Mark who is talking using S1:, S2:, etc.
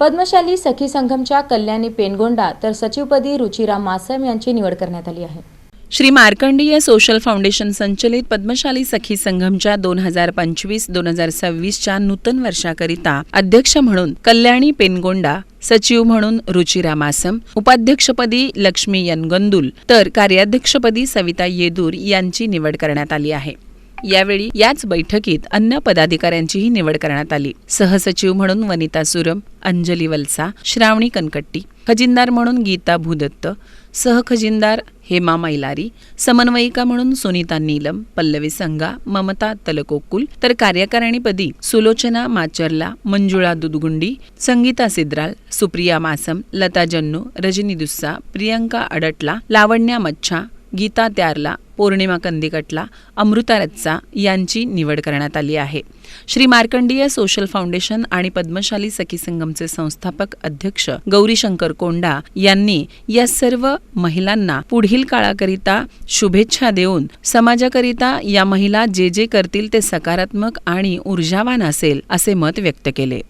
S1: पद्मशाली सखी संघमच्या कल्याणी पेनगोंडा तर सचिवपदी रुचिरा मासम यांची निवड करण्यात आली आहे.
S2: श्री मार्कंडीय सोशल फाउंडेशन संचलित पद्मशाली सखी संघमच्या दोन हजार पंचवीस दोन हजार सव्वीसच्या नूतन वर्षाकरिता अध्यक्ष म्हणून कल्याणी पेनगोंडा सचिव म्हणून रुचिरा मासम उपाध्यक्षपदी लक्ष्मी यनगंदुल तर कार्याध्यक्षपदी सविता येदूर यांची निवड करण्यात आली आहे. यावेळी याच बैठकीत अन्य पदाधिकाऱ्यांचीही निवड करण्यात आली. सहसचिव म्हणून वनिता सुरम अंजली वलसा श्रावणी कनकट्टी खजिनदार म्हणून गीता भूदत्त सहखजिनदार हेमा मैलारी समन्वयिका म्हणून सुनीता नीलम पल्लवी संगा ममता तलकोकुल तर कार्यकारिणीपदी सुलोचना माचरला मंजुळा दुदगुंडी संगीता सिद्राल सुप्रिया मासम लता जन्नू रजनी दुस्सा प्रियंका अडटला लावण्या मच्छा गीता त्यारला पौर्णिमा कंदिकटला अमृता रच्चा यांची निवड करण्यात आली आहे. श्री मार्कंडीय सोशल फाउंडेशन आणि पद्मशाली सखी संगमचे संस्थापक अध्यक्ष गौरीशंकर कोंडा यांनी या सर्व महिलांना पुढील काळाकरिता शुभेच्छा देऊन समाजाकरिता या महिला जे जे करतील ते सकारात्मक आणि ऊर्जावान असेल असे मत व्यक्त केले.